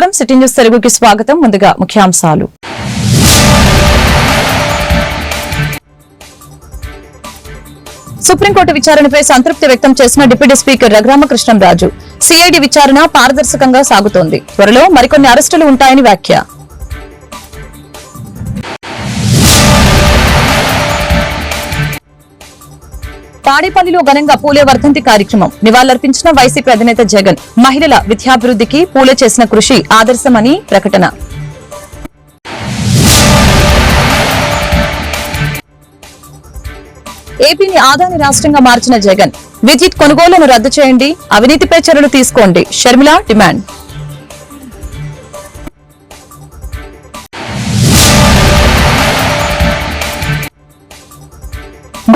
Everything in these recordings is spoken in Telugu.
నమస్కారం. సిటీ న్యూస్ తెలుగుకి స్వాగతం. ముందుగా ముఖ్యాంశాలు. సుప్రీంకోర్టు విచారణపై సంతృప్తి వ్యక్తం చేసిన డిప్యూటీ స్పీకర్ రఘురామకృష్ణంరాజు. సిఐడి విచారణ పారదర్శకంగా సాగుతోంది. త్వరలో మరికొన్ని అరెస్టులు ఉంటాయని వ్యాఖ్య. తాడేపల్లిలో ఘనంగా పూలే వర్ధంతి కార్యక్రమం. నివాళులర్పించిన వైసీపీ అధినేత జగన్ మహిళల విద్యాభివృద్ధికి పూలే చేసిన కృషి ఆదర్శమని ప్రకటన. ఏపీని ఆదాని రాష్ట్రంగా మార్చిన జగన్ విద్యుత్ కొనుగోలును రద్దు చేయండి అవినీతిపై చర్యలు తీసుకోండి. షర్మిల డిమాండ్.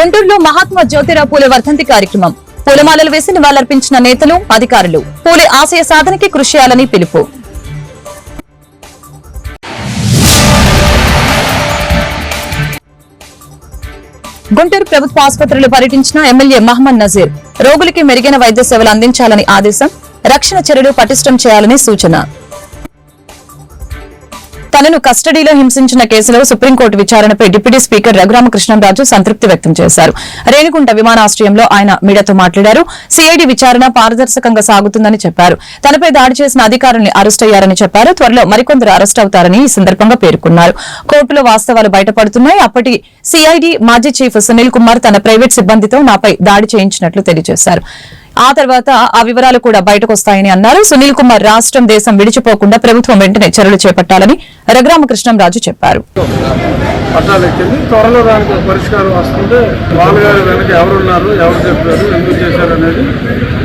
గుంటూరులో మహాత్మా జ్యోతిరావు పూలే వర్ధంతి కార్యక్రమం. పూలమాలలు వేసి నివాళులర్పించిన నేతలు అధికారులు. పూలే ఆశయ సాధనకి కృషి చేయాలని పిలుపు. గుంటూరు ప్రభుత్వ ఆసుపత్రులు పర్యటించిన ఎమ్మెల్యే మహమ్మద్ నజీర్ రోగులకి మెరుగైన వైద్య సేవలు అందించాలని ఆదేశం రక్షణ చర్యలు పటిష్టం చేయాలని సూచన. తనను కస్టడీలో హింసించిన కేసులో సుప్రీంకోర్టు విచారణపై డిప్యూటీ స్పీకర్ రఘురామకృష్ణంరాజు సంతృప్తి వ్యక్తం చేశారు. రేణిగుంట విమానాశ్రయంలో ఆయన మీడియాతో మాట్లాడారు. సిఐడి విచారణ పారదర్శకంగా సాగుతుందని చెప్పారు. తనపై దాడి చేసిన అధికారుల్ని అరెస్ట్ అయ్యారని చెప్పారు. త్వరలో మరికొందరు అరెస్ట్ అవుతారని ఈ సందర్భంగా పేర్కొన్నారు. కోర్టులో వాస్తవాలు బయటపడుతున్నాయి. అప్పటి సిఐడి మాజీ చీఫ్ సునీల్ కుమార్ తన ప్రైవేట్ సిబ్బందితో నాపై దాడి చేయించినట్లు తెలియజేశారు. ఆ తర్వాత ఆ వివరాలు కూడా బయటకు వస్తాయని అన్నారు. సునీల్ కుమార్ రాష్ట్రం దేశం విడిచిపోకుండా ప్రభుత్వం వెంటనే చర్యలు చేపట్టాలని రఘురామకృష్ణంరాజు చెప్పారు. ఎక్కింది. త్వరలో దానికి పరిష్కారం వస్తుంటే వాళ్ళగారు వెనక ఎవరున్నారు ఎవరు చెప్పారు ఎందుకు చేశారు అనేది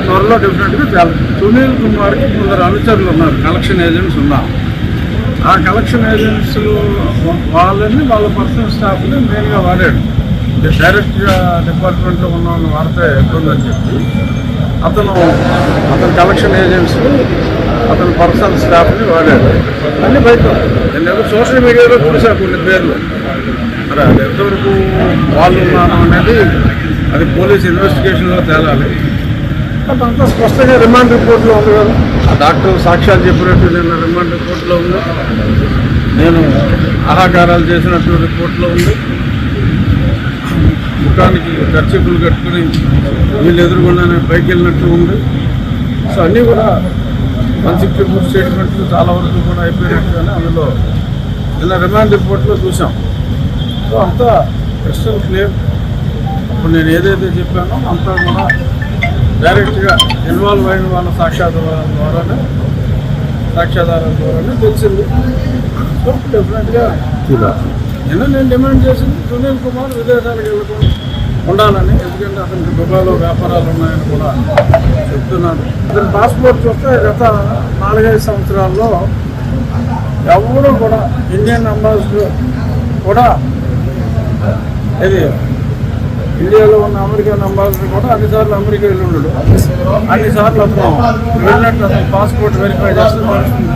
త్వరలో డెఫినెట్గా చాలా సునీల్ కుమార్కి కొందరు అనుచరులు ఉన్నారు. కలెక్షన్ ఏజెంట్స్ ఉన్నారు. ఆ కలెక్షన్ ఏజెంట్స్ వాళ్ళని వాళ్ళ పర్సనల్ స్టాఫ్ని మెయిన్గా వాడాడు. డైరెక్ట్గా డిపార్ట్మెంట్లో ఉన్న వాళ్ళని వాడితే ఇబ్బంది అని చెప్పి అతను అతని కలెక్షన్ ఏజెంట్స్ అతని పర్సనల్ స్టాఫ్ని వాడాడు. అన్ని బయట నేను సోషల్ మీడియాలో చూసా కొన్ని పేర్లు. మరి అది ఎంతవరకు వాళ్ళు ఉన్నాను అనేది అది పోలీస్ ఇన్వెస్టిగేషన్లో తేలాలి. అంతా స్పష్టంగా రిమాండ్ రిపోర్ట్లో ఉంది కదా. ఆ డాక్టర్ సాక్ష్యాలు చెప్పినట్టు నిన్న రిమాండ్ రిపోర్ట్లో ఉంది. నేను ఆహాకారాలు చేసినట్టు రిపోర్ట్లో ఉంది. ముఖానికి ఖర్చీపులు కట్టుకుని వీళ్ళు ఎదురుగుండానే పైకి వెళ్ళినట్టు ఉంది. సో అన్నీ కూడా సిక్స్టీ ఫోర్ స్టేట్మెంట్లు చాలా వరకు కూడా అయిపోయినట్టుగానే అందులో నిన్న రిమాండ్ రిపోర్ట్లో చూసాం. సో అంతా క్రిస్టల్ క్లియర్ ఇప్పుడు నేను ఏదైతే చెప్పానో అంతా కూడా డైరెక్ట్గా ఇన్వాల్వ్ అయిన వాళ్ళ సాక్ష్యాధారాల ద్వారానే సాక్ష్యాధారాల ద్వారానే తెలిసింది. సో డెఫినెట్గా నిన్న నేను డిమాండ్ చేసింది సునీల్ కుమార్ విదేశాలకు వెళ్ళకుండా ఉండాలని ఎందుకంటే అతనికి దుబాయ్లో వ్యాపారాలు ఉన్నాయని కూడా చెప్తున్నాడు అతని పాస్పోర్ట్ చూస్తే గత నాలుగైదు సంవత్సరాల్లో ఎవరు కూడా ఇండియన్ అంబాసిడర్ కూడా ఇది ఇండియాలో ఉన్న అమెరికన్ అంబాసిడర్ కూడా అన్నిసార్లు అమెరికా వెళ్ళి ఉండడు అన్నిసార్లు అతను వెళ్ళినట్టు అతను పాస్పోర్ట్ వెరిఫై చేస్తే తెలుస్తుంది.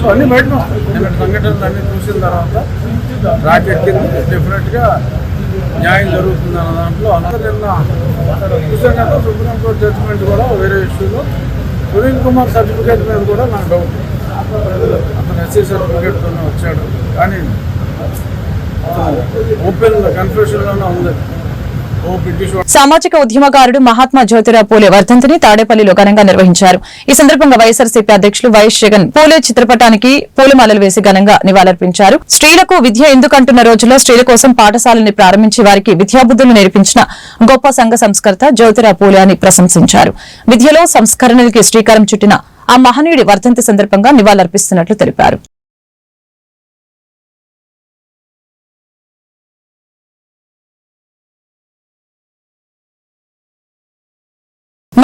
సో అన్నీ బయట సంఘటనలు అన్ని చూసిన తర్వాత రాకెట్ ఎక్కింది డెఫినెట్గా న్యాయం జరుగుతుంది అన్న దాంట్లో అందరూ నిన్న చూసాం సుప్రీంకోర్టు జడ్జిమెంట్ కూడా వేరే ఇష్యూలో సునీల్ కుమార్ సర్టిఫికేట్ మీద కూడా నాకు డౌట్ అతను ఎస్సీ సర్టిఫికేట్తోనే వచ్చాడు. కానీ ఓపెన్ కన్ఫ్యూషన్లోనే ఉంది. సామాజిక ఉద్యమకారుడు మహాత్మా జ్యోతిరావు పూలే వర్ధంతిని తాడేపల్లిలో ఘనంగా నిర్వహించారు. ఈ సందర్భంగా వైఎస్ఆర్సీపీ అధ్యక్షులు వైఎస్ జగన్ పూలే చిత్రపటానికి పూలమాలలు వేసి ఘనంగా నివాళులర్పించారు. స్త్రీలకు విద్య ఎందుకంటున్న రోజుల్లో స్త్రీల కోసం పాఠశాలని ప్రారంభించి వారికి విద్యాబుద్ధులు నేర్పించిన గొప్ప సంఘ సంస్కర్త జ్యోతిరావు పూలే అని ప్రశంసించారు. విద్యలో సంస్కరణలకి శ్రీకారం చుట్టిన ఆ మహనీయుడి వర్ధంతి సందర్భంగా నివాళులర్పిస్తున్నట్లు తెలిపారు.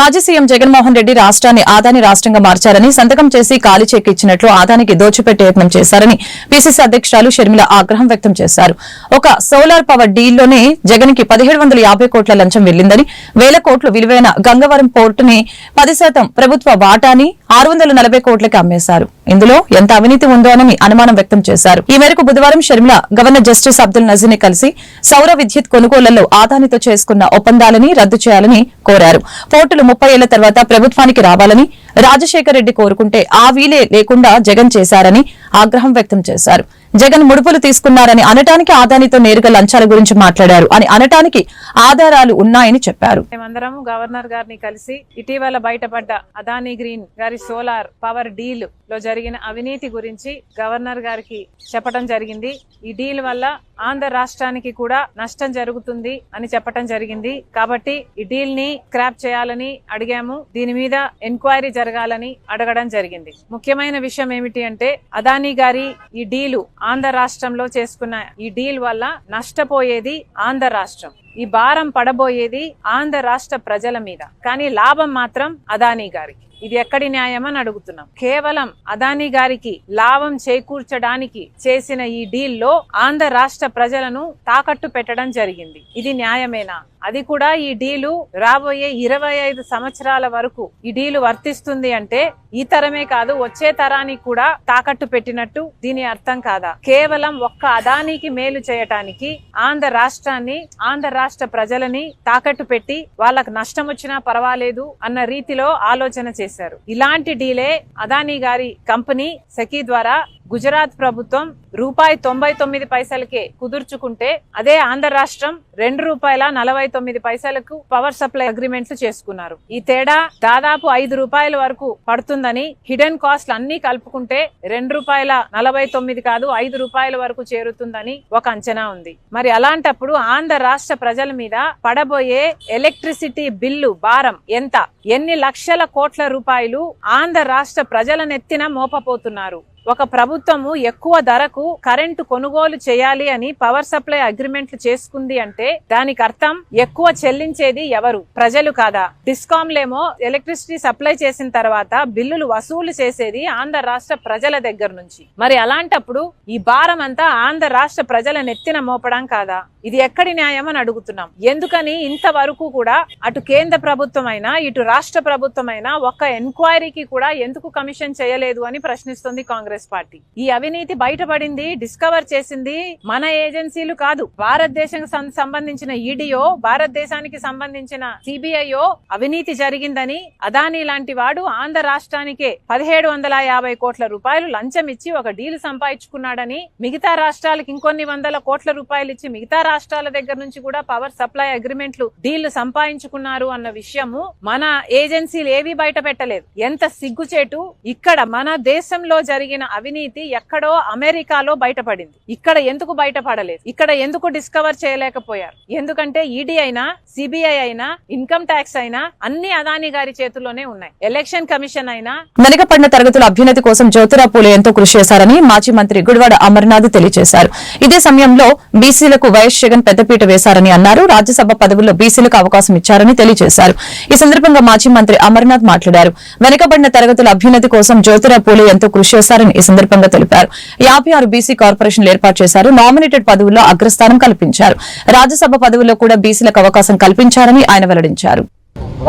మాజీ సీఎం జగన్మోహన్ రెడ్డి రాష్ట్రాన్ని ఆదాని రాష్ట్రంగా మార్చారని సంతకం చేసి ఖాళీ చెక్ ఇచ్చినట్లు ఆదానికి దోచిపెట్టే యత్నం చేశారని పీసీసీ అధ్యక్షురాలు షర్మిల ఆగ్రహం వ్యక్తం చేశారు. ఒక సోలార్ పవర్ డీల్లోనే జగన్కి పదిహేడు కోట్ల లంచం వెళ్ళిందని వేల కోట్లు విలువైన గంగవరం పోర్టుని పది ప్రభుత్వ వాటాని ఆరు వందల నలభై కోట్లకి అమ్మేశారు. ఇందులో ఎంత అవినీతి ఉందో అని అనుమానం వ్యక్తం చేశారు. ఈ మేరకు బుధవారం షర్మిల గవర్నర్ జస్టిస్ అబ్దుల్ నజీర్ని కలిసి సౌర విద్యుత్ కొనుగోళ్ళలో ఆదానితో చేసుకున్న ఒప్పందాలని రద్దు చేయాలని కోరారు. పోర్టులు ముప్పై ఏళ్ళ తర్వాత ప్రభుత్వానికి రావాలని రాజశేఖర్ రెడ్డి కోరుకుంటే ఆ వీలే లేకుండా జగన్ చేశారని ఆగ్రహం వ్యక్తం చేశారు. జగన్ ముడుపులు తీసుకున్నారని అనటానికి ఆదానితో నేరుగా లంచాల గురించి మాట్లాడారు అని అనటానికి ఆధారాలు ఉన్నాయని చెప్పారు. మేమందరం గవర్నర్ గారిని కలిసి ఇటీవల బయటపడ్డ అదానీ గ్రీన్ గారి సోలార్ పవర్ డీల్లో జరిగిన అవినీతి గురించి గవర్నర్ గారికి చెప్పడం జరిగింది. ఈ డీల్ వల్ల ఆంధ్ర రాష్ట్రానికి కూడా నష్టం జరుగుతుంది అని చెప్పడం జరిగింది. కాబట్టి ఈ డీల్ని స్క్రాప్ చేయాలని అడిగాము. దీని మీద ఎంక్వైరీ జరగాలని అడగడం జరిగింది. ముఖ్యమైన విషయం ఏమిటి అంటే అదానీ గారి ఈ డీలు ఆంధ్ర రాష్ట్రంలో చేసుకున్న ఈ డీల్ వల్ల నష్టపోయేది ఆంధ్ర రాష్ట్రం. ఈ భారం పడబోయేది ఆంధ్ర రాష్ట్ర ప్రజల మీద. కానీ లాభం మాత్రం అదానీ గారికి. ఇది ఎక్కడి న్యాయం అని అడుగుతున్నాం. కేవలం అదానీ గారికి లాభం చేకూర్చడానికి చేసిన ఈ డీల్లో ఆంధ్ర రాష్ట్ర ప్రజలను తాకట్టు పెట్టడం జరిగింది. ఇది న్యాయమేనా? అది కూడా ఈ డీలు రాబోయే ఇరవై ఐదు సంవత్సరాల వరకు ఈ డీలు వర్తిస్తుంది అంటే ఈ తరమే కాదు వచ్చే తరానికి కూడా తాకట్టు పెట్టినట్టు దీని అర్థం కాదా? కేవలం ఒక్క అదానికి మేలు చేయటానికి ఆంధ్ర రాష్ట్రాన్ని ఆంధ్ర రాష్ట్ర ప్రజలని తాకట్టు పెట్టి వాళ్ళకు నష్టం వచ్చినా పర్వాలేదు అన్న రీతిలో ఆలోచన చేశారు. ఇలాంటి డీలే అదానీ గారి కంపెనీ సెకీ ద్వారా గుజరాత్ ప్రభుత్వం రూపాయి తొంభై తొమ్మిది పైసలకే కుదుర్చుకుంటే అదే ఆంధ్ర రాష్ట్రం రెండు రూపాయల నలభై తొమ్మిది పైసలకు పవర్ సప్లై అగ్రిమెంట్లు చేసుకున్నారు. ఈ తేడా దాదాపు ఐదు రూపాయల వరకు పడుతుందని హిడెన్ కాస్ట్ అన్ని కలుపుకుంటే రెండు రూపాయల నలభై తొమ్మిది కాదు ఐదు రూపాయల వరకు చేరుతుందని ఒక అంచనా ఉంది. మరి అలాంటప్పుడు ఆంధ్ర రాష్ట్ర ప్రజల మీద పడబోయే ఎలక్ట్రిసిటీ బిల్లు భారం ఎంత? ఎన్ని లక్షల కోట్ల రూపాయలు ఆంధ్ర రాష్ట్ర ప్రజల నెత్తిన మోపపోతున్నారు? ఒక ప్రభుత్వము ఎక్కువ ధరకు కరెంటు కొనుగోలు చేయాలి అని పవర్ సప్లై అగ్రిమెంట్లు చేసుకుంది అంటే దానికి అర్థం ఎక్కువ చెల్లించేది ఎవరు? ప్రజలు కాదా? డిస్కామ్లేమో ఎలక్ట్రిసిటీ సప్లై చేసిన తర్వాత బిల్లులు వసూలు చేసేది ఆంధ్ర రాష్ట్ర ప్రజల దగ్గర నుంచి. మరి అలాంటప్పుడు ఈ భారం అంతా ఆంధ్ర రాష్ట్ర ప్రజల నెత్తిన మోపడం కాదా? ఇది ఎక్కడి న్యాయం అని అడుగుతున్నాం. ఎందుకని ఇంతవరకు కూడా అటు కేంద్ర ప్రభుత్వం అయినా ఇటు రాష్ట్ర ప్రభుత్వం అయినా ఒక్క ఎంక్వైరీకి కూడా ఎందుకు కమిషన్ చేయలేదు అని ప్రశ్నిస్తుంది కాంగ్రెస్ పార్టీ. ఈ అవినీతి బయటపడింది డిస్కవర్ చేసింది మన ఏజెన్సీలు కాదు. భారతదేశం సంబంధించిన ఈడీఓ భారతదేశానికి సంబంధించిన సిబిఐఓ అవినీతి జరిగిందని అదానీ లాంటి వాడు ఆంధ్ర రాష్ట్రానికే పదిహేడు వందల యాభై కోట్ల రూపాయలు లంచం ఇచ్చి ఒక డీల్ సంపాదించుకున్నాడని మిగతా రాష్ట్రాలకు ఇంకొన్ని వందల కోట్ల రూపాయలు ఇచ్చి మిగతా రాష్ట్రాల దగ్గర నుంచి కూడా పవర్ సప్లై అగ్రిమెంట్లు డీళ్ళు సంపాదించుకున్నారు అన్న విషయము మన ఏజెన్సీలు ఏవి బయట పెట్టలేదు. ఎంత సిగ్గుచేటు ఇక్కడ మన దేశంలో జరిగిన అవినీతి ఎక్కడో అమెరికాలో బయటపడింది. ఇక్కడ ఎందుకు బయటపడలేదు? ఇక్కడ ఎందుకు డిస్కవర్ చేయలేకపోయారు? ఎందుకంటే ఈడీ అయినా సిబిఐ అయినా ఇన్కమ్ ట్యాక్స్ అయినా అన్ని అదాని గారి చేతుల్లోనే ఉన్నాయి. ఎలక్షన్ కమిషన్ అయినా వెనుకబడిన తరగతుల అభ్యున్నతి కోసం జ్యోతిరా పూలే ఎంతో కృషి చేశారని మాజీ మంత్రి గుడివాడ అమర్నాథ్ తెలియజేశారు. ఇదే సమయంలో బీసీలకు వైఎస్ జగన్ పెద్దపీట వేశారని అన్నారు. రాజ్యసభ పదవుల్లో బీసీలకు అవకాశం ఇచ్చారని తెలియజేశారు. ఈ సందర్భంగా మాజీ మంత్రి అమర్నాథ్ మాట్లాడారు. వెనుకబడిన తరగతుల అభ్యున్నతి కోసం జ్యోతిరావు పూలే ఎంతో కృషి చేశారని ఈ సందర్భంగా తెలిపారు. యాభై ఆరు బీసీ కార్పొరేషన్లు ఏర్పాటు చేశారు. నామినేటెడ్ పదవుల్లో అగ్రస్థానం కల్పించారు. రాజ్యసభ పదవుల్లో కూడా బీసీలకు అవకాశం కల్పించారని ఆయన వెల్లడించారు.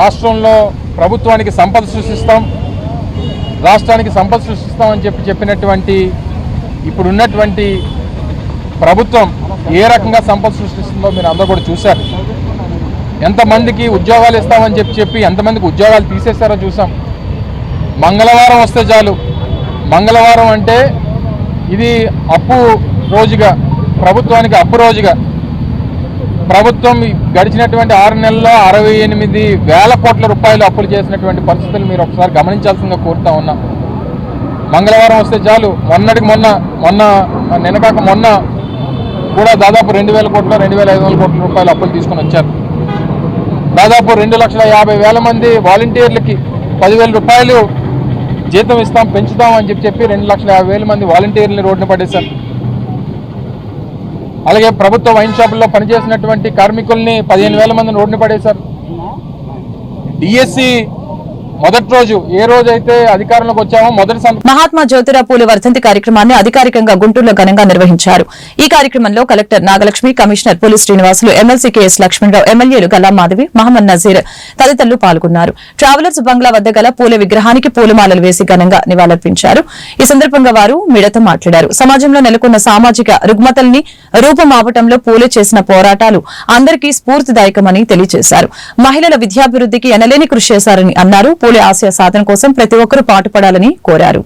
రాష్ట్రంలో ప్రభుత్వానికి సంపద సృష్టిస్తాం రాష్ట్రానికి సంపద సృష్టిస్తామని చెప్పి చెప్పినటువంటి ఇప్పుడున్నటువంటి ప్రభుత్వం ఏ రకంగా సంపద సృష్టిస్తుందో మీరు అందరూ కూడా చూశారు. ఎంతమందికి ఉద్యోగాలు ఇస్తామని చెప్పి చెప్పి ఎంతమందికి ఉద్యోగాలు తీసేస్తారో చూసాం. మంగళవారం వస్తే చాలు. మంగళవారం అంటే ఇది అప్పు రోజుగా ప్రభుత్వానికి అప్పు రోజుగా. ప్రభుత్వం గడిచినటువంటి ఆరు నెలల్లో అరవై ఎనిమిది వేల కోట్ల రూపాయలు అప్పులు చేసినటువంటి పరిస్థితులు మీరు ఒకసారి గమనించాల్సిందిగా కోరుతా ఉన్నాం. మంగళవారం వస్తే చాలు. మొన్నటికి మొన్న మొన్న నిన్నకాక మొన్న కూడా దాదాపు రెండు వేల కోట్ల రెండు వేల ఐదు వందల కోట్ల రూపాయలు అప్పులు తీసుకొని వచ్చారు. దాదాపు రెండు లక్షల యాభై వేల మంది వాలంటీర్లకి పదివేల రూపాయలు జీతం ఇస్తాం పెంచుతాం అని చెప్పి చెప్పి రెండు లక్షల యాభై వేల మంది వాలంటీర్లని రోడ్డున పడేశారు. అలాగే ప్రభుత్వ వైన్ షాపుల్లో పనిచేసినటువంటి కార్మికుల్ని పదిహేను వేల మందిని రోడ్డున పడేశారు. డిఎస్సి మొదటి రోజు ఏ రోజు అయితే అధికారంలోకి వచ్చామో మొదటి మహాత్మా జ్యోతిరావు పూలే వర్ధంతి కార్యక్రమాన్ని అధికారికంగా గుంటూరులో ఘనంగా నిర్వహించారు. ఈ కార్యక్రమంలో కలెక్టర్ నాగలక్ష్మి కమిషనర్ పులి శ్రీనివాసులు ఎమ్మెల్సీ కెఎస్ లక్ష్మణరావు ఎమ్మెల్యేలు గల్లా మాధవి మహమ్మద్ నజీర్ తదితరులు పాల్గొన్నారు. ట్రావెలర్స్ బంగ్లా వద్ద గల పూలే విగ్రహానికి పూలమాలలు వేసి ఘనంగా నివాళులర్పించారు. ఈ సందర్భంగా వారు మీడియాతో మాట్లాడారు. సమాజంలో నెలకొన్న సామాజిక రుగ్మతల్ని రూపుమాపటంలో పూలే చేసిన పోరాటాలు అందరికీ స్ఫూర్తిదాయకమని తెలియజేశారు. మహిళల విద్యాభివృద్ధికి ఎనలేని కృషి చేశారని అన్నారు. పూలే ఆశయ సాధన కోసం ప్రతి ఒక్కరూ పాటుపడాలని కోరారు.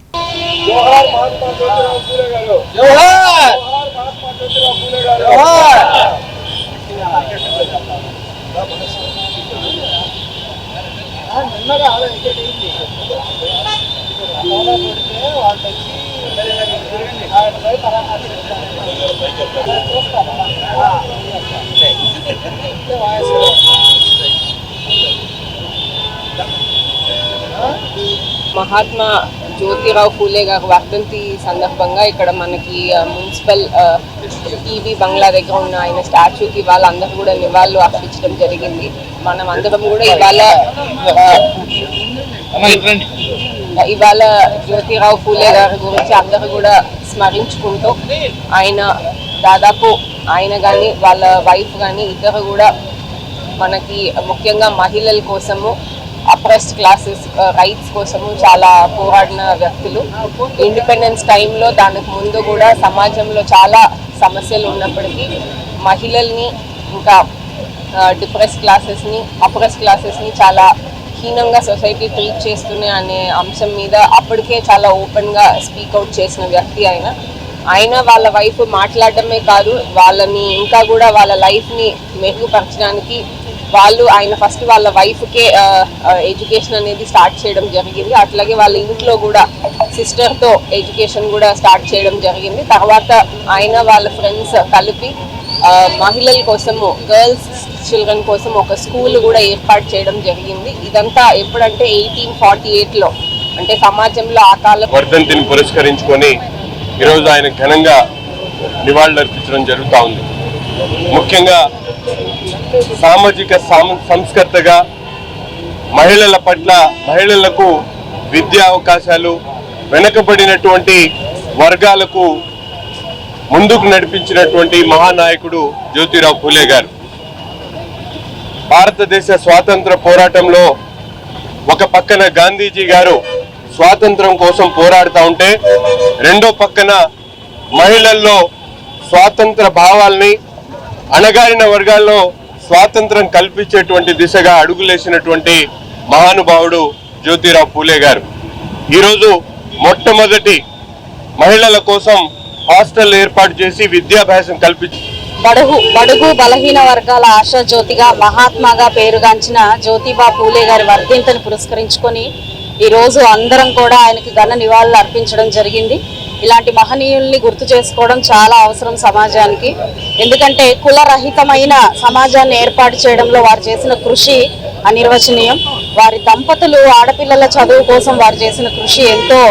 మహాత్మా జ్యోతిరావు ఫూలే గారి వర్ధంతి సందర్భంగా ఇక్కడ మనకి మున్సిపల్ టీవీ బంగ్లా దగ్గర ఉన్న ఆయన స్టాచ్యూకి వాళ్ళందరూ కూడా నివాళులు అర్పించడం జరిగింది. మనం అందరం కూడా ఇవాళ ఇవాళ జ్యోతిరావు ఫూలే గారి గురించి అందరూ కూడా స్మరించుకుంటూ ఆయన దాదాపు ఆయన కానీ వాళ్ళ వైఫ్ కానీ ఇద్దరు కూడా మనకి ముఖ్యంగా మహిళల కోసము అప్రెస్డ్ క్లాసెస్ రైట్స్ కోసము చాలా పోరాడిన వ్యక్తులు. ఇండిపెండెన్స్ టైంలో దానికి ముందు కూడా సమాజంలో చాలా సమస్యలు ఉన్నప్పటికీ మహిళల్ని ఇంకా డిప్రెస్ క్లాసెస్ని అప్రెస్ క్లాసెస్ని చాలా హీనంగా సొసైటీ ట్రీట్ చేస్తున్నాయి అనే అంశం మీద అప్పటికే చాలా ఓపెన్గా స్పీక్అవుట్ చేసిన వ్యక్తి ఆయన. ఆయన వాళ్ళ వైఫ్ మాట్లాడటమే కాదు వాళ్ళని ఇంకా కూడా వాళ్ళ లైఫ్ని మెరుగుపరచడానికి వాళ్ళు ఆయన ఫస్ట్ వాళ్ళ వైఫ్కే ఎడ్యుకేషన్ అనేది స్టార్ట్ చేయడం జరిగింది. అట్లాగే వాళ్ళ ఇంట్లో కూడా సిస్టర్తో ఎడ్యుకేషన్ కూడా స్టార్ట్ చేయడం జరిగింది. తర్వాత ఆయన వాళ్ళ ఫ్రెండ్స్ కలిపి మహిళల కోసము గర్ల్స్ చిల్డ్రన్ కోసం ఒక స్కూల్ కూడా ఏర్పాటు చేయడం జరిగింది. ఇదంతా ఎప్పుడంటే ఎయిటీన్ ఫార్టీ ఎయిట్లో అంటే సమాజంలో ఆ కాలం వర్ధంతిని పురస్కరించుకొని ఈరోజు ఆయన ఘనంగా నివాళులు అర్పించడం జరుగుతూ ఉంది. ముఖ్యంగా సామాజిక సంస్కర్తగా మహిళల పట్ల మహిళలకు విద్యా అవకాశాలు వెనుకబడినటువంటి వర్గాలకు ముందుకు నడిపించినటువంటి మహానాయకుడు జ్యోతిరావు పూలే గారు. భారతదేశ స్వాతంత్ర పోరాటంలో ఒక పక్కన గాంధీజీ గారు స్వాతంత్రం కోసం పోరాడుతూ ఉంటే రెండో పక్కన మహిళల్లో స్వాతంత్ర భావాల్ని అణగారిన వర్గాల్లో స్వాతంత్రం కల్పించేటువంటి దిశగా అడుగులేసినటువంటి మహానుభావుడు జ్యోతిరావు పూలే గారు. ఈరోజు మొట్టమొదటి మహిళల కోసం హాస్టల్ ఏర్పాటు చేసి విద్యాభ్యాసం కల్పించి బడుగు బడుగు బలహీన వర్గాల ఆశా జ్యోతిగా మహాత్మాగా పేరుగాంచిన జ్యోతిబా పూలే గారి వర్ధింతను పురస్కరించుకొని ఈ రోజు అందరం కూడా ఆయనకి ఘన నివాళులు అర్పించడం జరిగింది. ఇలాంటి మహనీయుల్ని గుర్తు చేసుకోవడం చాలా అవసరం సమాజానికి. ఎందుకంటే కులరహితమైన సమాజాన్ని ఏర్పాటు చేయడంలో వారు చేసిన కృషి అనిర్వచనీయం. వారి దంపతులు ఆడపిల్లల చదువు కోసం వారు చేసిన కృషి ఎంతో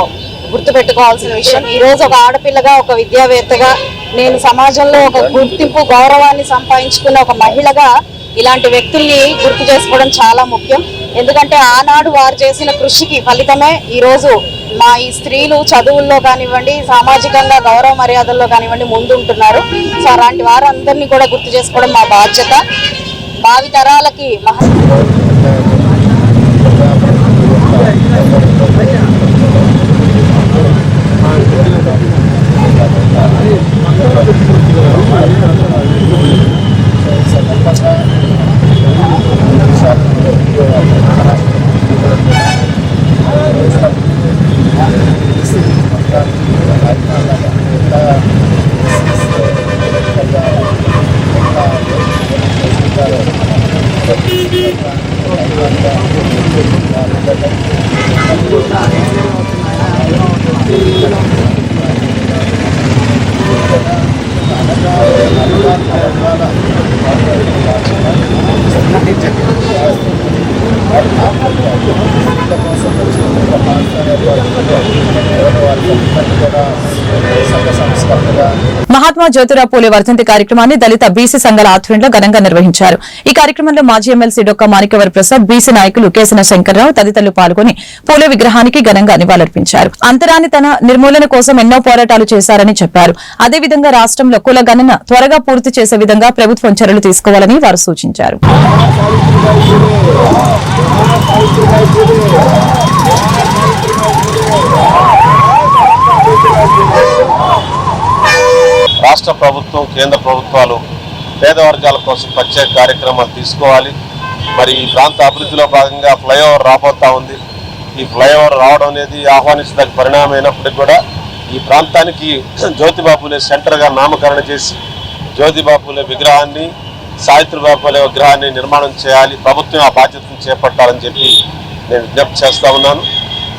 గుర్తుపెట్టుకోవాల్సిన విషయం. ఈరోజు ఒక ఆడపిల్లగా ఒక విద్యావేత్తగా నేను సమాజంలో ఒక గుర్తింపు గౌరవాన్ని సంపాదించుకున్న ఒక మహిళగా ఇలాంటి వ్యక్తుల్ని గుర్తు చేసుకోవడం చాలా ముఖ్యం. ఎందుకంటే ఆనాడు వారు చేసిన కృషికి ఫలితమే ఈరోజు మా ఈ స్త్రీలు చదువుల్లో కానివ్వండి సామాజికంగా గౌరవ మర్యాదల్లో కానివ్వండి ముందుంటున్నారు. సో అలాంటి వారందరినీ కూడా గుర్తు చేసుకోవడం మా బాధ్యత. భావి తరాలకి మహా మహాత్మా జ్యోతిరావు పూలే వర్ధంతి కార్యక్రమాన్ని దళిత బీసీ సంఘాల ఆధ్వర్యంలో ఘనంగా నిర్వహించారు. ఈ కార్యక్రమంలో మాజీ ఎమ్మెల్సీ డొక్క మాణికవర ప్రసాద్ బీసీ నాయకులు కేసన శంకర్రావు తదితరులు పాల్గొని పూలే విగ్రహానికి ఘనంగా నివాళులర్పించారు. అంతరాని తన నిర్మూలన కోసం ఎన్నో పోరాటాలు చేశారని చెప్పారు. అదేవిధంగా రాష్ట్రంలో కుల గణన త్వరగా పూర్తి చేసే విధంగా ప్రభుత్వం చర్యలు తీసుకోవాలని వారు సూచించారు. రాష్ట్ర ప్రభుత్వం కేంద్ర ప్రభుత్వాలు పేద వర్గాల కోసం ప్రత్యేక కార్యక్రమాలు తీసుకోవాలి. మరి ఈ ప్రాంత అభివృద్ధిలో భాగంగా ఫ్లైఓవర్ రాబోతా ఉంది. ఈ ఫ్లైఓవర్ రావడం అనేది ఆహ్వానించదగ్గ పరిణామం అయినప్పటికీ కూడా ఈ ప్రాంతానికి జ్యోతిబాపులే సెంటర్గా నామకరణ చేసి జ్యోతిబాపులే విగ్రహాన్ని సావిత్రిబాపులే విగ్రహాన్ని నిర్మాణం చేయాలి ప్రభుత్వం ఆ బాధ్యతను చేపట్టాలని చెప్పి నేను విజ్ఞప్తి చేస్తూ ఉన్నాను.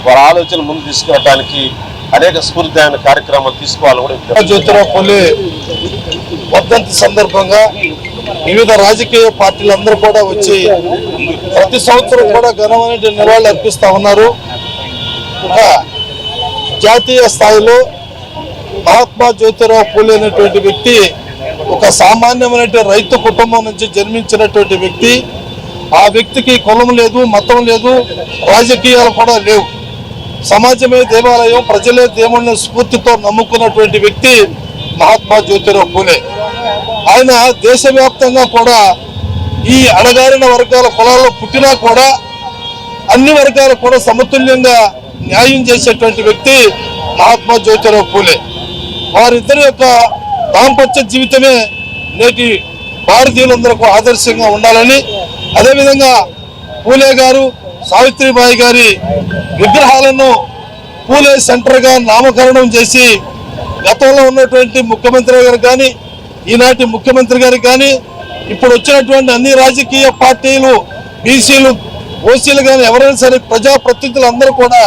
వారి ఆలోచన ముందు తీసుకురావడానికి అనేక స్ఫూర్తిదాయన కార్యక్రమాలు తీసుకోవాలని కూడా జ్యోతిరావు పూలే వర్ధంతి సందర్భంగా వివిధ రాజకీయ పార్టీలందరూ కూడా వచ్చి ప్రతి సంవత్సరం కూడా ఘనమైన నివాళులు అర్పిస్తా ఉన్నారు. జాతీయ స్థాయిలో మహాత్మా జ్యోతిరావు పూలే అనేటువంటి వ్యక్తి ఒక సామాన్యమైన రైతు కుటుంబం నుంచి జన్మించినటువంటి వ్యక్తి ఆ వ్యక్తికి కులం లేదు మతం లేదు రాజకీయాలు కూడా లేవు. సమాజమే దేవాలయం ప్రజలే దేవుళ్ళ స్ఫూర్తితో నమ్ముకున్నటువంటి వ్యక్తి మహాత్మా జ్యోతిరావు పూలే. ఆయన దేశవ్యాప్తంగా కూడా ఈ అణగారిన వర్గాల కులాల్లో పుట్టినా కూడా అన్ని వర్గాలు కూడా సమతుల్యంగా న్యాయం చేసేటువంటి వ్యక్తి మహాత్మా జ్యోతిరావు పూలే. వారిద్దరి యొక్క దాంపత్య జీవితమే నేటి భారతీయులందరికీ ఆదర్శంగా ఉండాలని అదేవిధంగా పూలే గారు సావిత్రిబాయి గారి విగ్రహాలను పూలే సెంటర్గా నామకరణం చేసి గతంలో ఉన్నటువంటి ముఖ్యమంత్రి గారు కానీ ఈనాటి ముఖ్యమంత్రి గారు కానీ ఇప్పుడు వచ్చినటువంటి అన్ని రాజకీయ పార్టీలు బీసీలు ఓసీలు కానీ ఎవరైనా సరే ప్రజాప్రతినిధులు అందరూ కూడా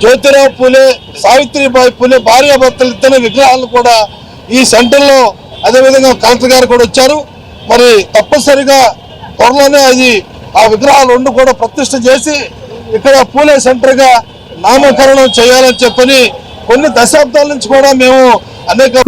జ్యోతిరావు పూలే సావిత్రిబాయి పూలే భార్యాభర్తలు ఇద్దరు విగ్రహాలను కూడా ఈ సెంటర్లో అదేవిధంగా కలెక్టర్ గారు కూడా వచ్చారు. మరి తప్పనిసరిగా త్వరలోనే అది ఆ విగ్రహాలు రెండు కూడా ప్రతిష్ట చేసి ఇక్కడ పూలే సెంటర్గా నామకరణం చేయాలని చెప్పని కొన్ని దశాబ్దాల నుంచి కూడా మేము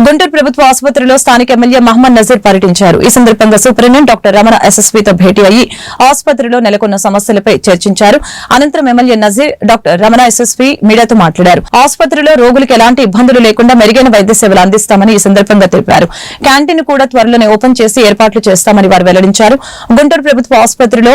గుంటూరు ప్రభుత్వ ఆసుపత్రిలో స్థానిక ఎమ్మెల్యే మహమ్మద్ నజీర్ పర్యటించారు. ఈ సందర్భంగా సూపరింటెండెంట్ డాక్టర్ రమణ ఎస్ఎస్పీతో భేటీ అయ్యి ఆసుపత్రిలో నెలకొన్న సమస్యలపై చర్చించారు. అనంతరం MLA Nazeer doctor Ramana SSP మీడియాతో మాట్లాడారు. ఆసుపత్రిలో రోగులకు ఎలాంటి ఇబ్బందులు లేకుండా మెరుగైన వైద్య సేవలు అందిస్తామని ఈ సందర్భంగా తెలిపారు. క్యాంటీన్ కూడా త్వరలోనే ఓపెన్ చేసి ఏర్పాట్లు చేస్తామని వారు వెల్లడించారు. గుంటూరు ప్రభుత్వ ఆసుపత్రిలో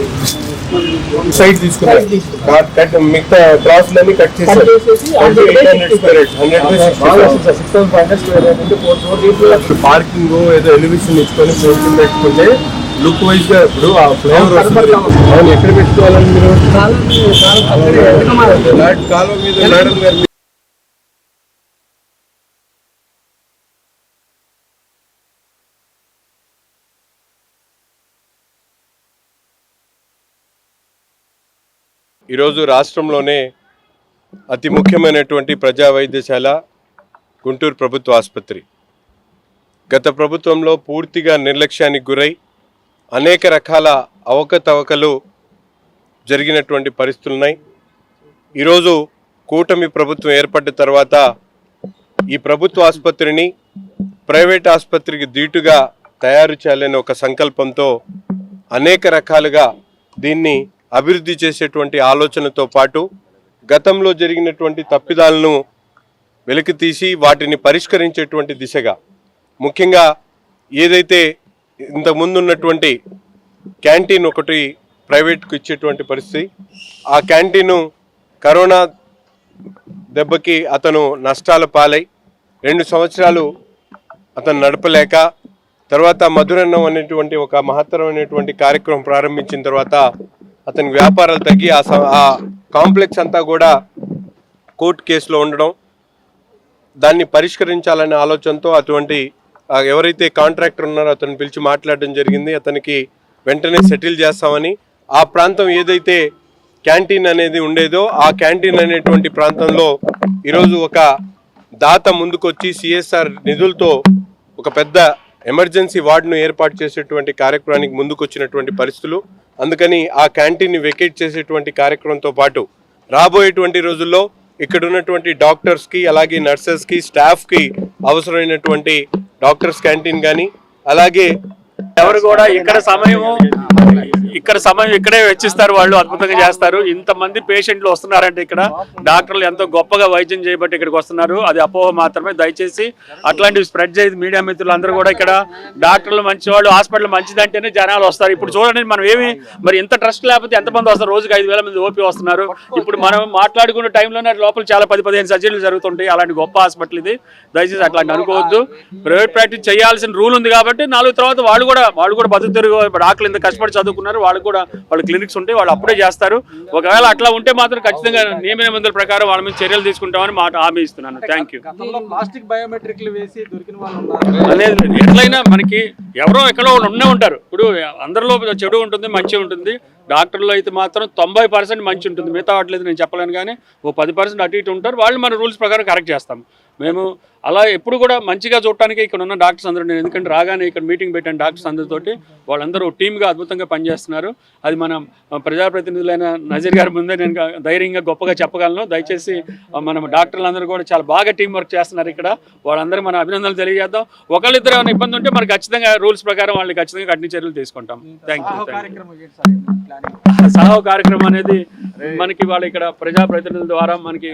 సైడ్ తీసుకున్నారు. కట్ మిగతా క్రాస్ లన్నీ కట్ చేశారు. పార్కింగ్ ఏదో ఎలివేషన్ ఇచ్చుకొని పోర్టింగ్ పెట్టుకుంటే లుక్ వైజ్గా ఇప్పుడు ఆ ఫ్లేవర్ వస్తుంది. ఎక్కడ పెట్టుకోవాలని మీరు? కాలువ మీద మేడం గారు ఈరోజు రాష్ట్రంలోనే అతి ముఖ్యమైనటువంటి ప్రజా వైద్యశాల గుంటూరు ప్రభుత్వ ఆసుపత్రి. గత ప్రభుత్వంలో పూర్తిగా నిర్లక్ష్యానికి గురై అనేక రకాల అవకతవకలు జరిగినటువంటి పరిస్థితులున్నాయి. ఈరోజు కూటమి ప్రభుత్వం ఏర్పడ్డ తర్వాత ఈ ప్రభుత్వ ఆసుపత్రిని ప్రైవేట్ ఆసుపత్రికి ధీటుగా తయారు చేయాలనే ఒక సంకల్పంతో అనేక రకాలుగా దీన్ని అభివృద్ధి చేసేటువంటి ఆలోచనతో పాటు గతంలో జరిగినటువంటి తప్పిదాలను వెలికితీసి వాటిని పరిష్కరించేటువంటి దిశగా ముఖ్యంగా ఏదైతే ఇంతకుముందు ఉన్నటువంటి క్యాంటీన్ ఒకటి ప్రైవేట్కు ఇచ్చేటువంటి పరిస్థితి ఆ క్యాంటీను కరోనా దెబ్బకి అతను నష్టాల పాలై రెండు సంవత్సరాలు అతను నడపలేక తర్వాత మధురన్నం అనేటువంటి ఒక మహత్తరమైనటువంటి కార్యక్రమం ప్రారంభించిన తర్వాత అతని వ్యాపారాలు తగ్గి ఆ స- ఆ కాంప్లెక్స్ అంతా కూడా కోర్టు కేసులో ఉండడం దాన్ని పరిష్కరించాలనే ఆలోచనతో అటువంటి ఎవరైతే కాంట్రాక్టర్ ఉన్నారో అతను పిలిచి మాట్లాడడం జరిగింది. అతనికి వెంటనే సెటిల్ చేస్తామని ఆ ప్రాంతం ఏదైతే క్యాంటీన్ అనేది ఉండేదో ఆ క్యాంటీన్ అనేటువంటి ప్రాంతంలో ఈరోజు ఒక దాత ముందుకొచ్చి సిఎస్ఆర్ నిధులతో ఒక పెద్ద ఎమర్జెన్సీ వార్డును ఏర్పాటు చేసేటువంటి కార్యక్రమానికి ముందుకొచ్చినటువంటి పరిస్థితులు. అందుకని ఆ క్యాంటీన్ని వెకేట్ చేసేటువంటి కార్యక్రమంతో పాటు రాబోయేటువంటి రోజుల్లో ఇక్కడ ఉన్నటువంటి డాక్టర్స్కి అలాగే నర్సెస్కి స్టాఫ్కి అవసరమైనటువంటి డాక్టర్స్ క్యాంటీన్ కానీ అలాగే ఎవరు కూడా ఇక్కడ సమయము ఇక్కడ సమయం ఇక్కడే వెచ్చిస్తారు వాళ్ళు అద్భుతంగా చేస్తారు. ఇంతమంది పేషెంట్లు వస్తున్నారంటే ఇక్కడ. డాక్టర్లు ఎంతో గొప్పగా వైద్యం చేయబట్టి ఇక్కడికి వస్తున్నారు. అది అపోహ మాత్రమే. దయచేసి అట్లాంటివి స్ప్రెడ్ చేయదు మీడియా మిత్రులు అందరూ కూడా ఇక్కడ డాక్టర్లు మంచి వాళ్ళు హాస్పిటల్ మంచిదంటేనే జనాలు వస్తారు. ఇప్పుడు చూడండి మనం ఏమి మరి ఎంత ట్రస్ట్ లేకపోతే ఎంతమంది వస్తారు? రోజుకి ఐదు వేల మంది ఓపీ వస్తున్నారు. ఇప్పుడు మనం మాట్లాడుకున్న టైంలోనే లోపల చాలా పది పదిహేను సర్జరీలు జరుగుతుంటాయి. అలాంటి గొప్ప హాస్పిటల్ ఇది. దయచేసి అట్లాంటి అనుకోవద్దు. ప్రైవేట్ ప్రాక్టీస్ చేయాల్సిన రూల్ ఉంది కాబట్టి నాలుగు తర్వాత వాళ్ళు కూడా వాళ్ళు కూడా బతుకుతారు డాక్టర్లు ఇంత కష్టపడి చదువుకున్నారు. వాళ్ళు కూడా వాళ్ళ క్లినిక్స్ ఉంటాయి వాళ్ళు అప్పుడే చేస్తారు. ఒకవేళ అట్లా ఉంటే మాత్రం ఖచ్చితంగా నియమ నిబంధనల ప్రకారం వాళ్ళ మీద చర్యలు తీసుకుంటామని మాట హామీ ఇస్తున్నాను. థ్యాంక్ యూ ప్లాస్టిక్ బయోమెట్రిక్లు వేసి దొరికిన వాళ్ళు ఉన్నారు. లేదు. ఎట్లయినా మనకి ఎవరో ఎక్కడో ఉండే ఉంటారు. ఇప్పుడు అందరిలో చెడు ఉంటుంది మంచి ఉంటుంది. డాక్టర్లో అయితే మాత్రం తొంభై పర్సెంట్ మంచి ఉంటుంది. మిగతా వాటిలేదు నేను చెప్పలేను కానీ ఓ పది పర్సెంట్ అటు ఇటు ఉంటారు. వాళ్ళు మన రూల్స్ ప్రకారం కరెక్ట్ చేస్తాం. మేము అలా ఎప్పుడు కూడా మంచిగా చూడటానికి ఇక్కడ ఉన్న డాక్టర్స్ అందరూ నేను ఎందుకంటే రాగానే ఇక్కడ మీటింగ్ పెట్టాను డాక్టర్స్ అందరితోటి. వాళ్ళందరూ టీమ్గా అద్భుతంగా పనిచేస్తున్నారు. అది మన ప్రజాప్రతినిధులైన నజీర్ గారి ముందే నేను ధైర్యంగా గొప్పగా చెప్పగలను. దయచేసి మనం డాక్టర్లు అందరూ కూడా చాలా బాగా టీం వర్క్ చేస్తున్నారు ఇక్కడ. వాళ్ళందరూ మన అభినందనలు తెలియజేద్దాం. ఒకళ్ళిద్దరు ఏమైనా ఇబ్బంది ఉంటే మరి ఖచ్చితంగా రూల్స్ ప్రకారం వాళ్ళని ఖచ్చితంగా కఠిన చర్యలు తీసుకుంటాం. థ్యాంక్ యూ సహావ కార్యక్రమం అనేది మనకి వాళ్ళ ఇక్కడ ప్రజాప్రతినిధుల ద్వారా మనకి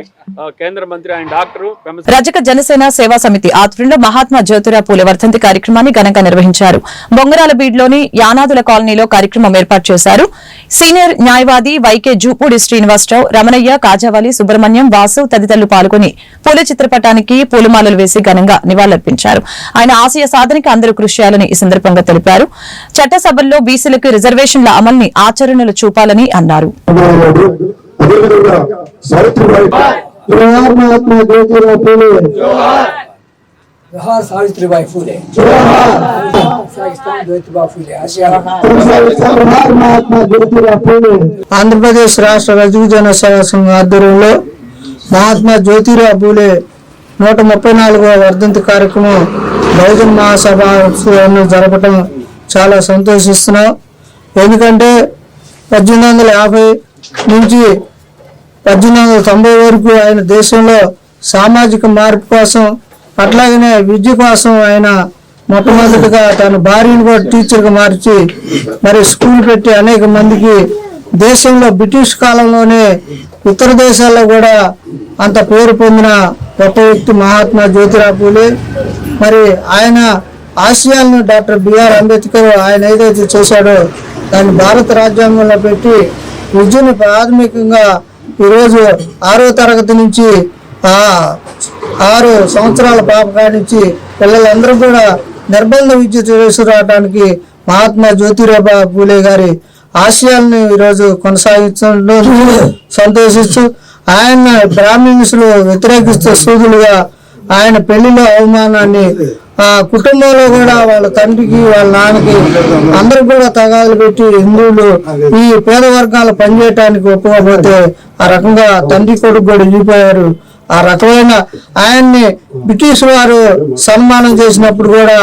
కేంద్ర మంత్రి ఆయన డాక్టరు రజక జనసేన సేవా సమితి ఆధ్వర్యంలో మహాత్మా జ్యోతిరావు పూలే వర్ధంతి కార్యక్రమాన్ని ఘనంగా నిర్వహించారు. బొంగరాల బీడ్లోని యానాదుల కాలనీలో కార్యక్రమం ఏర్పాటు చేశారు. సీనియర్ న్యాయవాది వైకే జూపూడి శ్రీనివాసరావు రమణయ్య కాజావాలి సుబ్రహ్మణ్యం వాసు తదితరులు పాల్గొని పూల చిత్రపటానికి పూలమాలలు వేసి ఘనంగా నివాళులర్పించారు. ఆయన ఆశయ సాధనకి అందరూ కృషి చేయాలని ఈ సందర్భంగా తెలిపారు. చట్టసభల్లో బీసీలకు రిజర్వేషన్ల అమల్ని ఆచరణలు చూపాలని అన్నారు. అదేవిధంగా సావిత్రి మహాత్మా జ్యోతిరావు పూలే జోహార్ సావిత్రిబాయి ఫూలే ఆంధ్రప్రదేశ్ రాష్ట్ర రజుజన సేవా సంఘం ఆధ్వర్యంలో మహాత్మా జ్యోతిరావు పూలే నూట ముప్పై నాలుగవ వర్ధంతి కార్యక్రమం బహుజన్ మహాసభ ఉత్సవాన్ని జరపటం చాలా సంతోషిస్తున్నాం. ఎందుకంటే పద్దెనిమిది వందల యాభై నుంచి పద్దెనిమిది వందల తొంభై వరకు ఆయన దేశంలో సామాజిక మార్పు కోసం అట్లాగనే విద్య కోసం ఆయన మొట్టమొదటిగా తన భార్యను కూడా టీచర్గా మార్చి మరి స్కూల్ పెట్టి అనేక మందికి దేశంలో బ్రిటిష్ కాలంలోనే ఇతర దేశాల్లో కూడా అంత పేరు పొందిన గొప్ప వ్యక్తి మహాత్మా జ్యోతిరావు పూలే మరి ఆయన ఆశయాలను డాక్టర్ బిఆర్ అంబేద్కర్ ఆయన ఏదైతే చేశాడో దాన్ని భారత రాజ్యాంగంలో పెట్టి విద్యను ప్రాథమికంగా ఈరోజు ఆరో తరగతి నుంచి ఆరు సంవత్సరాల పాపకాడి నుంచి పిల్లలందరూ కూడా నిర్బంధ విద్య తీసుకురావడానికి మహాత్మా జ్యోతిరాబా పూలే గారి ఆశయాలను ఈరోజు కొనసాగించడం సంతోషిస్తూ ఆయన బ్రాహ్మణులు వ్యతిరేకిస్తూ సూదులుగా ఆయన పెళ్ళిలో అవమానాన్ని ఆ కుటుంబంలో కూడా వాళ్ళ తండ్రికి వాళ్ళ నాన్నకి అందరు కూడా తగాదులు పెట్టి హిందువులు ఈ పేద వర్గాలు పనిచేయటానికి ఒప్పుకోకపోతే ఆ రకంగా తండ్రి కొడుకు కూడా వెళ్ళిపోయారు ఆ రకమైన ఆయన్ని బ్రిటిష్ వారు సన్మానం చేసినప్పుడు కూడా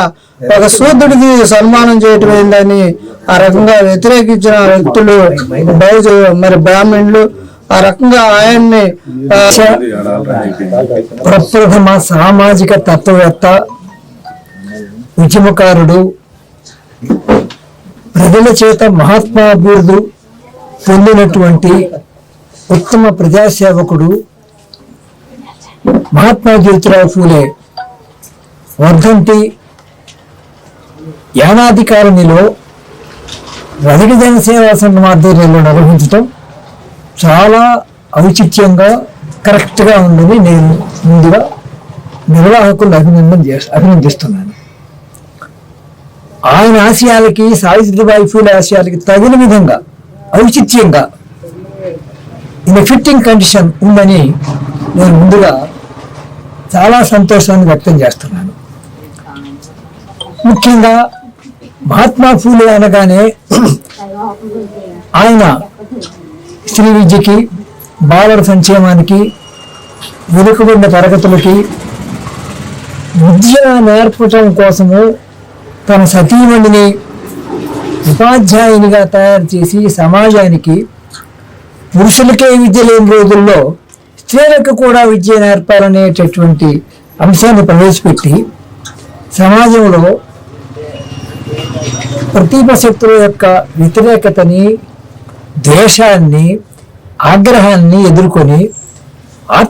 ఒక శూద్రుడికి సన్మానం చేయటం ఏందని ఆ రకంగా వ్యతిరేకించిన వ్యక్తులు బహుజ మరి బ్రాహ్మణులు ఆ రకంగా ఆయన్ని ప్రప్రథమ సామాజిక తత్వవేత్త ఉద్యమకారుడు ప్రజల చేత మహాత్మా బిరుదు పొందినటువంటి ఉత్తమ ప్రజాసేవకుడు మహాత్మా జ్యోతిరావు ఫూలే. వర్ధంతి యానాధికారిణిలో రజక జనసేవా సంఘం ఆధ్వర్యంలో నిర్వహించటం చాలా ఔచిత్యంగా కరెక్ట్గా ఉందని నేను ముందుగా నిర్వాహకులను అభినందన చేస్తా అభినందిస్తున్నాను. ఆయన ఆశయాలకి సావిత్రిబాయి ఫూల ఆశయాలకి తగిన విధంగా ఔచిత్యంగా ఇన్ ఫిట్టింగ్ కండిషన్ ఉందని నేను ముందుగా చాలా సంతోషాన్ని వ్యక్తం చేస్తున్నాను. ముఖ్యంగా మహాత్మా ఫూలే అనగానే ఆయన స్త్రీ విద్యకి బాలల సంక్షేమానికి వెనుకబడిన తరగతులకి విద్య నేర్పటం కోసము తన సతీమణిని ఉపాధ్యాయునిగా తయారు చేసి సమాజానికి పురుషులకే విద్య లేని రోజుల్లో స్త్రీలకు కూడా విద్య నేర్పాలనేటటువంటి అంశాన్ని ప్రవేశపెట్టి సమాజంలో ప్రతిభ శక్తుల యొక్క వ్యతిరేకతని ద్వేషాన్ని ఆగ్రహాన్ని ఎదుర్కొని